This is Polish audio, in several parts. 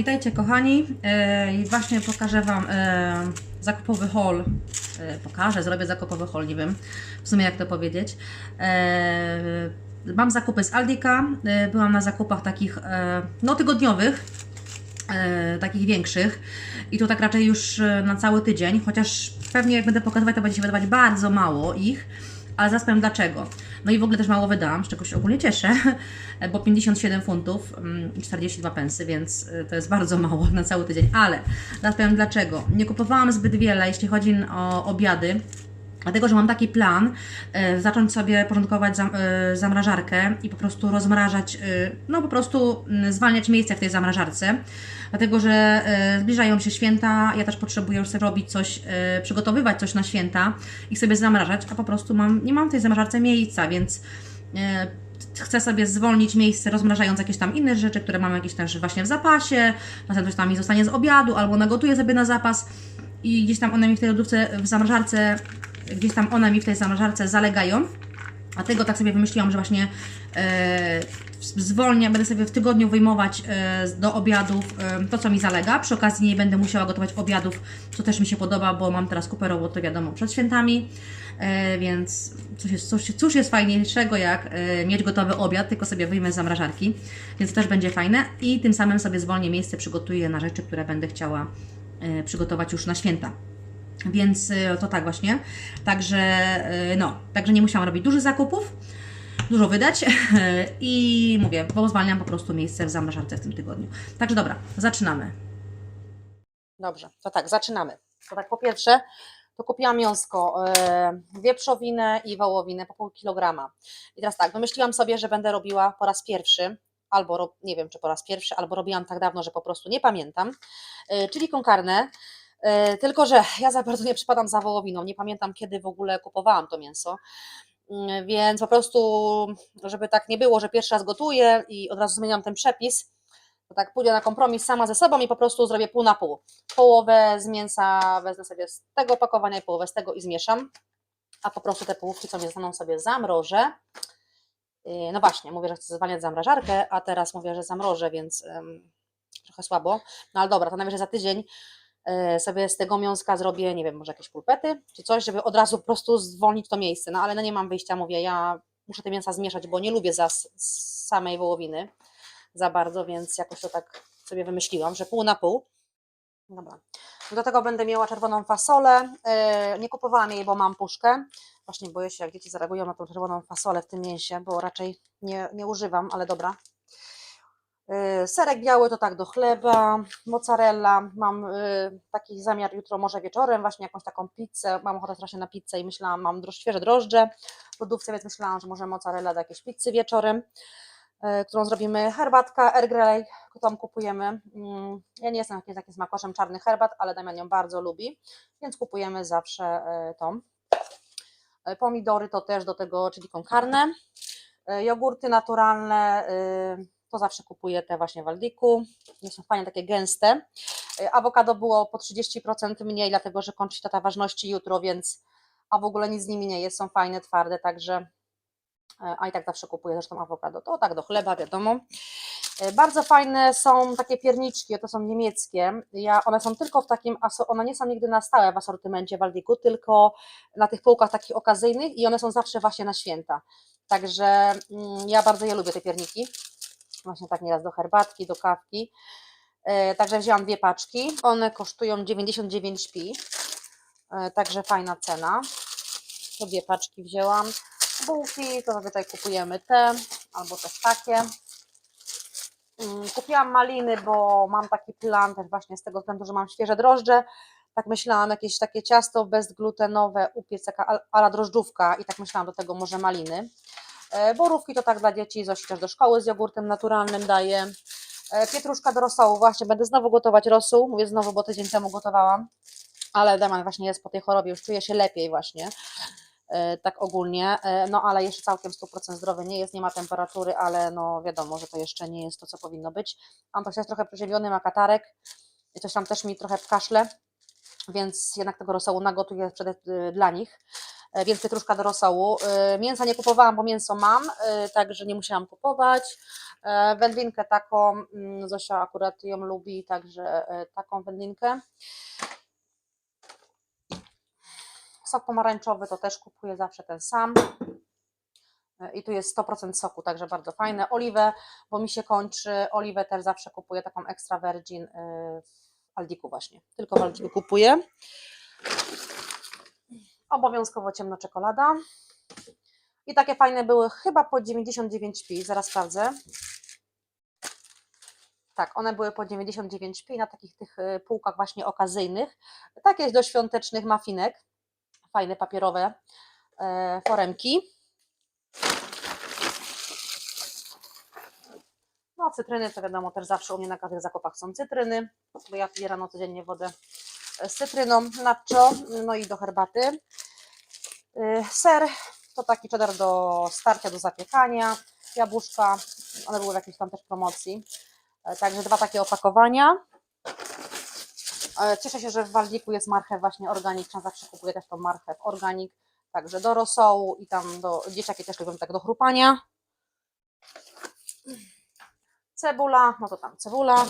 witajcie kochani. E, I właśnie pokażę Wam e, zakupowy haul. E, pokażę, zrobię zakupowy haul, nie wiem w sumie jak to powiedzieć. Mam zakupy z Aldika. Byłam na zakupach takich no tygodniowych, takich większych. I to tak raczej już na cały tydzień, chociaż pewnie jak będę pokazywać, to będzie się wydawać bardzo mało ich. Ale zaraz powiem dlaczego. No i w ogóle też mało wydałam, z czego się ogólnie cieszę, bo 57 funtów mm, i 42 pensy, więc y, to jest bardzo mało na cały tydzień. Ale zaraz powiem dlaczego. Nie kupowałam zbyt wiele, jeśli chodzi o obiady. Dlatego, że mam taki plan, e, zacząć sobie porządkować e, zamrażarkę i po prostu rozmrażać, e, no po prostu mm, zwalniać miejsce w tej zamrażarce. Dlatego, że zbliżają się święta, ja też potrzebuję już sobie robić coś, przygotowywać coś na święta i sobie zamrażać, a po prostu mam, nie mam w tej zamrażarce miejsca, więc chcę sobie zwolnić miejsce, rozmrażając jakieś tam inne rzeczy, które mam jakieś też właśnie w zapasie, czasem coś tam mi zostanie z obiadu, albo nagotuję sobie na zapas i gdzieś tam one mi w tej lodówce, w zamrażarce, gdzieś tam one mi w tej zamrażarce zalegają. Dlatego tak sobie wymyśliłam, że właśnie e, zwolnię, będę sobie w tygodniu wyjmować e, do obiadów e, to, co mi zalega. Przy okazji nie będę musiała gotować obiadów, co też mi się podoba, bo mam teraz kupę roboty, wiadomo, przed świętami. Więc coś jest, coś, cóż jest fajniejszego, jak mieć gotowy obiad, tylko sobie wyjmę z zamrażarki. Więc to też będzie fajne. I tym samym sobie zwolnię miejsce, przygotuję na rzeczy, które będę chciała przygotować już na święta. Więc y, to tak właśnie. Także y, no, także nie musiałam robić dużych zakupów, dużo wydać i mówię, bo zwalniam po prostu miejsce w zamrażarce w tym tygodniu. Także dobra, zaczynamy. Dobrze, to tak, zaczynamy. To tak, po pierwsze, to kupiłam mięsko, e, wieprzowinę i wołowinę po pół kilograma. I teraz tak, wymyśliłam sobie, że będę robiła po raz pierwszy, albo nie wiem, czy po raz pierwszy, albo robiłam tak dawno, że po prostu nie pamiętam, czyli konkarnę. E, tylko, że ja za bardzo nie przypadam za wołowiną, nie pamiętam kiedy w ogóle kupowałam to mięso. Mm, Więc po prostu, żeby tak nie było, że pierwszy raz gotuję i od razu zmieniam ten przepis, to tak pójdę na kompromis sama ze sobą i po prostu zrobię pół na pół. Połowę z mięsa wezmę sobie z tego opakowania i połowę z tego i zmieszam, a po prostu te połówki, co mi zostaną sobie zamrożę. Yy, No właśnie, mówię, że chcę zwalniać zamrażarkę, a teraz mówię, że zamrożę, więc ym, trochę słabo. No ale dobra, to najwyżej za tydzień sobie z tego mięska zrobię, nie wiem, może jakieś pulpety czy coś, żeby od razu po prostu zwolnić to miejsce. No ale no nie mam wyjścia, mówię, ja muszę te mięsa zmieszać, bo nie lubię za samej wołowiny za bardzo, więc jakoś to tak sobie wymyśliłam, że pół na pół. Dobra. Do tego będę miała czerwoną fasolę. Yy, Nie kupowałam jej, bo mam puszkę. Właśnie boję się, jak dzieci zareagują na tą czerwoną fasolę w tym mięsie, bo raczej nie, nie używam, ale dobra. Yy, Serek biały to tak do chleba, mozzarella. Mam yy, taki zamiar jutro, może wieczorem, właśnie jakąś taką pizzę. Mam ochotę strasznie na pizzę i myślałam, mam droż, świeże drożdże w lodówce, więc myślałam, że może mozzarella do jakiejś pizzy wieczorem e, którą zrobimy herbatka Earl Grey, którą kupujemy. Mm, Ja nie jestem jakimś takim smakoszem czarnych herbat, ale Damian ją bardzo lubi, więc kupujemy zawsze tą. Pomidory to też do tego, czyli konkarne. E, Jogurty naturalne, to zawsze kupuję te właśnie w Aldiku. Są fajnie takie gęste. E, Awokado było po 30% mniej, dlatego że kończy się data ważności jutro, więc a w ogóle nic z nimi nie jest, są fajne, twarde, także E, a i tak zawsze kupuję zresztą awokado. To tak do chleba, wiadomo. E, Bardzo fajne są takie pierniczki, to są niemieckie. Ja, one są tylko w takim, one nie są nigdy na stałe w asortymencie w Aldiku, tylko na tych półkach takich okazyjnych i one są zawsze właśnie na święta. Także mm, ja bardzo je lubię, te pierniki. Właśnie tak nieraz do herbatki, do kawki. E, Także wzięłam dwie paczki. One kosztują 99 pi. E, Także fajna cena. To dwie paczki wzięłam bułki, to zazwyczaj kupujemy te, albo też takie. Mm, Kupiłam maliny, bo mam taki plan też właśnie z tego względu, że mam świeże drożdże. Tak myślałam, jakieś takie ciasto bezglutenowe, upiec, taka al- ala drożdżówka i tak myślałam do tego może maliny. E, Borówki to tak dla dzieci, Zosi też do szkoły z jogurtem naturalnym daję. E, Pietruszka do rosołu, właśnie będę znowu gotować rosół, mówię znowu, bo tydzień temu gotowałam, ale Damian właśnie jest po tej chorobie, już czuje się lepiej właśnie e, tak ogólnie, no ale jeszcze całkiem 100% zdrowy nie jest, nie ma temperatury, ale no wiadomo, że to jeszcze nie jest to, co powinno być. Antoś jest trochę przeziębiony, ma katarek coś tam też mi trochę kaszle, więc jednak tego rosołu nagotuję przed, dla nich, więc pietruszka do rosołu. E, Mięsa nie kupowałam, bo mięso mam, e, także nie musiałam kupować. E, Wędlinkę taką, mm, Zosia akurat ją lubi, także e, taką wędlinkę. Sok pomarańczowy to też kupuję zawsze ten sam. E, I tu jest 100% soku, także bardzo fajne. Oliwę, bo mi się kończy. Oliwę też zawsze kupuję taką extra virgin e, w Aldiku właśnie. Tylko w Aldiku kupuję. Obowiązkowo ciemno czekolada. I takie fajne były chyba po 99p, zaraz sprawdzę. Tak, one były po 99p na takich tych y, półkach właśnie okazyjnych. Takie do świątecznych mafinek. Fajne papierowe e, foremki. No, cytryny to wiadomo też zawsze u mnie na każdych zakupach są cytryny, bo ja piję rano codziennie wodę z cytryną, nacho, no i do herbaty. Y, Ser to taki cheddar do starcia, do zapiekania, jabłuszka, one były w jakiejś tam też promocji. E, Także dwa takie opakowania. E, Cieszę się, że w Waldiku jest marchew właśnie organiczna, zawsze kupuję też tą marchew organik, także do rosołu i tam do, dzieciaki też lubią tak do chrupania. Cebula, no to tam cebula.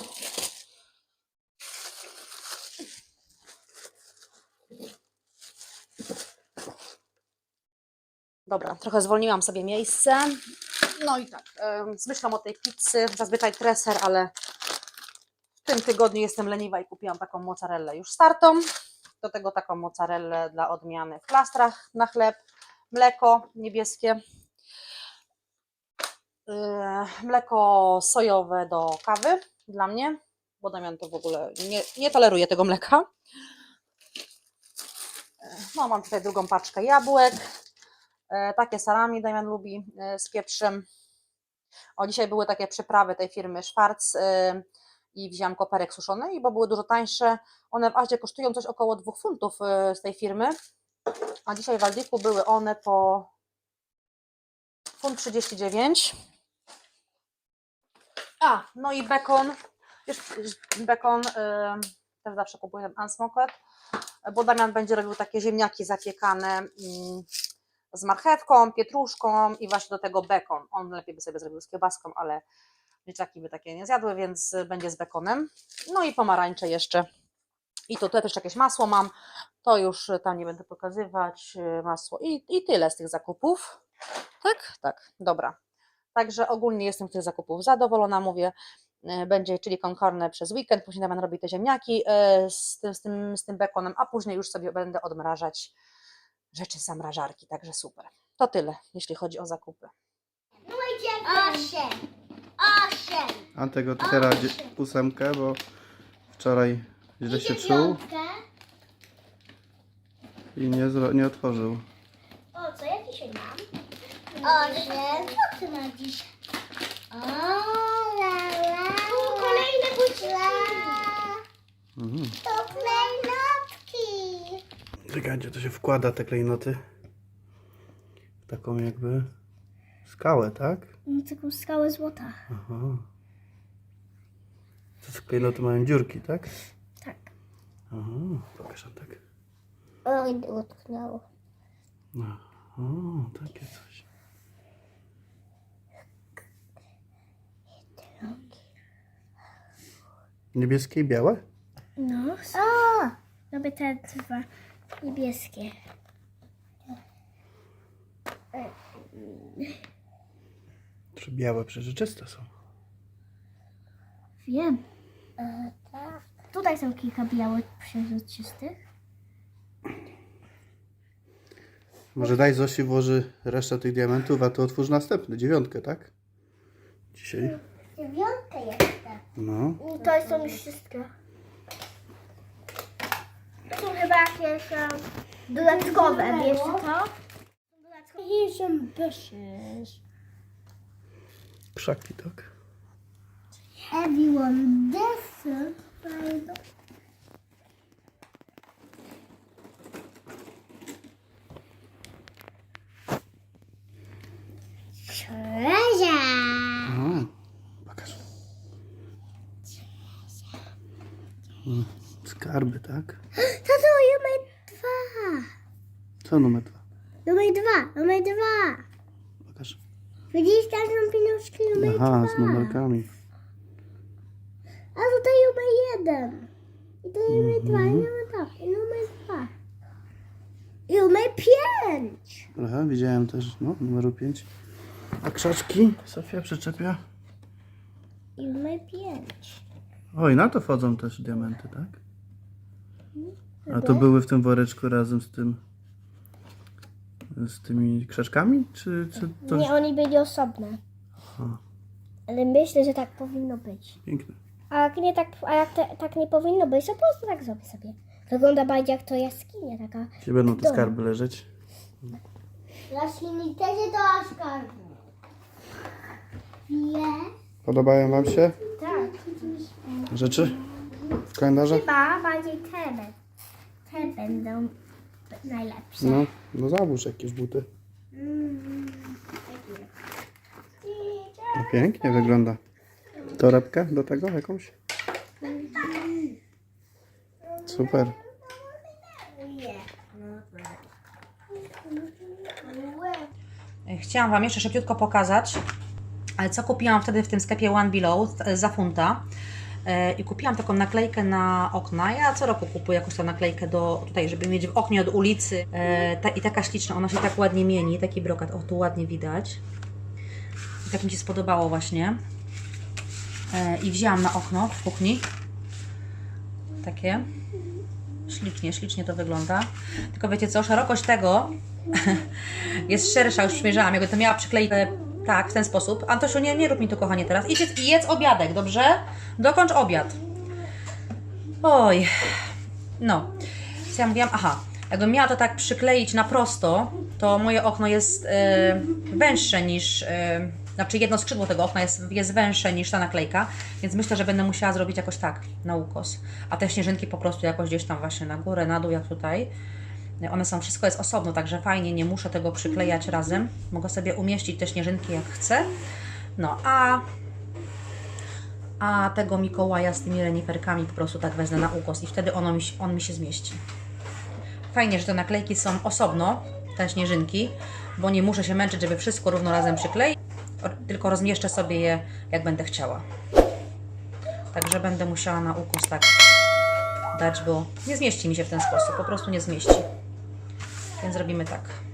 Dobra, trochę zwolniłam sobie miejsce. No i tak, z myślą o tej pizzy, zazwyczaj treser, ale w tym tygodniu jestem leniwa i kupiłam taką mozzarellę już startą. Do tego taką mozzarellę dla odmiany w plastrach na chleb, mleko niebieskie, yy, mleko sojowe do kawy dla mnie, bo Damian to w ogóle nie, nie toleruje tego mleka. No, mam tutaj drugą paczkę jabłek. E, Takie salami Damian lubi e, z pieprzem. O, dzisiaj były takie przyprawy tej firmy Schwarz e, i wziąłam koperek suszony, i bo były dużo tańsze. One w Azie kosztują coś około 2 funtów z tej firmy, a dzisiaj w Aldiku były one po funt 39. A, no i bekon. Wiesz, bekon też zawsze kupuję ten unsmoked, bo Damian będzie robił takie ziemniaki zapiekane z marchewką, pietruszką i właśnie do tego bekon. On lepiej by sobie zrobił z kiełbaską, ale dzieciaki by takie nie zjadły, więc będzie z bekonem. No i pomarańcze jeszcze. I tutaj też jakieś masło mam. To już tam nie będę pokazywać. yy, Masło i, i tyle z tych zakupów. Tak? Tak, dobra. Także ogólnie jestem z tych zakupów zadowolona, mówię. yy, Będzie czyli konkorne przez weekend, później Damian robi te ziemniaki z tym, z, tym, z tym bekonem, a później już sobie będę odmrażać rzeczy z zamrażarki, także super. To tyle, jeśli chodzi o zakupy. Osiem. Osiem. Antek otwiera dzie- ósemkę, bo wczoraj źle się czuł i nie, zro- nie otworzył. O, co ja dzisiaj mam? Osiem. Co ty ma dziś? O, la, la. Tu kolejne buciki. Mhm. To klejnotki. Czekajcie, to się wkłada te klejnoty w taką jakby skałę, tak? Mam taką skałę złota. Aha. To te klejnoty mają dziurki, tak? Tak. Aha, pokaż Antek. Oj, utknęło. O, takie coś. Niebieskie i białe? No. O! Robię te dwa niebieskie. Czy białe przeżyczyste są? Wiem. E, tak. Tutaj są kilka białych przezroczystych. Może daj Zosi włoży resztę tych diamentów, a to otwórz następny, dziewiątkę, tak? Dzisiaj. Dziewiątka jeszcze. No. I to są już wszystkie. To są chyba jakieś um, dodatkowe, wiesz co some bushes. Krzaki, tak? Everyone, this is Treasure! Aha. Pokaż. Mm, Skarby, tak? Tato, numer dwa! Co numer dwa? Numer dwa, numer dwa! Pokaż. Widzisz, tam są pieniążki numer Aha, dwa. z numerkami. A tutaj numer jeden. I to numer dwa, i numer tak, i numer dwa. I numer pięć. Aha, widziałem też, no, numeru 5. A krzaczki? Sofia przyczepia. I numer pięć. Oj, na to wchodzą też diamenty, tak? A to były w tym woreczku razem z tym... Z tymi krzaczkami? Czy, czy to... Nie, oni byli osobne. Aha, Ale myślę, że tak powinno być. piękne. A jak nie tak, a jak te, tak nie powinno być, to po prostu tak zrobię sobie. Wygląda bardziej jak to jaskinia taka. Gdzie będą te skarby leżeć? Jaskini też to skarbu. Nie. Podobają Wam się Tak. rzeczy w kalendarze? Chyba bardziej te, be- te będą najlepsze. No, no załóż jakieś buty. No, pięknie wygląda. Torebkę do tego jakąś? Super. Chciałam Wam jeszcze szybciutko pokazać, ale co kupiłam wtedy w tym sklepie One Below e, za funta. E, I kupiłam taką naklejkę na okna. Ja co roku kupuję jakąś tam naklejkę do tutaj, żeby mieć w oknie od ulicy. E, ta, I taka śliczna, ona się tak ładnie mieni, taki brokat. O, tu ładnie widać. I tak mi się spodobało właśnie. E, I wzięłam na okno w kuchni. Takie. Ślicznie, ślicznie to wygląda. Tylko wiecie co, szerokość tego jest szersza, już przymierzałam, jakby to miała przykleić tak, w ten sposób. Antosiu, nie, nie rób mi to kochanie teraz. Idź i jedz obiadek, dobrze? Dokończ obiad. Oj, no. Co ja mówiłam? Aha, jakbym miała to tak przykleić na prosto, to moje okno jest e, węższe niż, e, znaczy jedno skrzydło tego okna jest, jest węższe niż ta naklejka, więc myślę, że będę musiała zrobić jakoś tak, na ukos. A te śnieżynki po prostu jakoś gdzieś tam właśnie na górę, na dół, jak tutaj. One są, wszystko jest osobno, także fajnie, nie muszę tego przyklejać razem. Mogę sobie umieścić te śnieżynki jak chcę. No, a, a tego Mikołaja z tymi reniferkami po prostu tak wezmę na ukos i wtedy ono mi, on mi się zmieści. Fajnie, że te naklejki są osobno, te śnieżynki, bo nie muszę się męczyć, żeby wszystko równo razem przykleić, tylko rozmieszczę sobie je jak będę chciała. Także będę musiała na ukos tak dać, bo nie zmieści mi się w ten sposób, po prostu nie zmieści. Więc zrobimy tak.